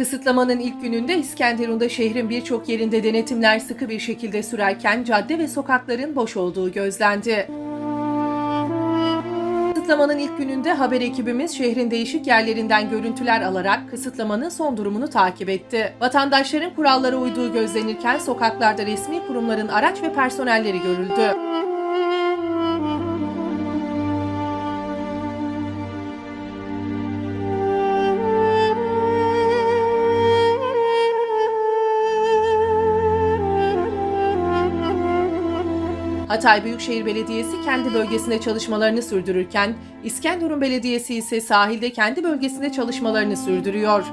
Kısıtlamanın ilk gününde İskenderun'da şehrin birçok yerinde denetimler sıkı bir şekilde sürerken cadde ve sokakların boş olduğu gözlendi. Kısıtlamanın ilk gününde haber ekibimiz şehrin değişik yerlerinden görüntüler alarak kısıtlamanın son durumunu takip etti. Vatandaşların kurallara uyduğu gözlenirken sokaklarda resmi kurumların araç ve personelleri görüldü. Hatay Büyükşehir Belediyesi kendi bölgesinde çalışmalarını sürdürürken, İskenderun Belediyesi ise sahilde kendi bölgesinde çalışmalarını sürdürüyor.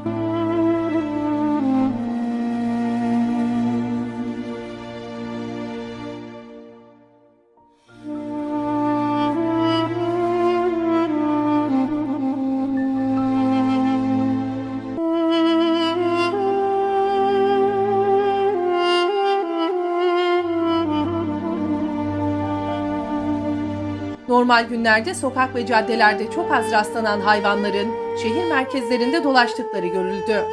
Normal günlerde sokak ve caddelerde çok az rastlanan hayvanların şehir merkezlerinde dolaştıkları görüldü.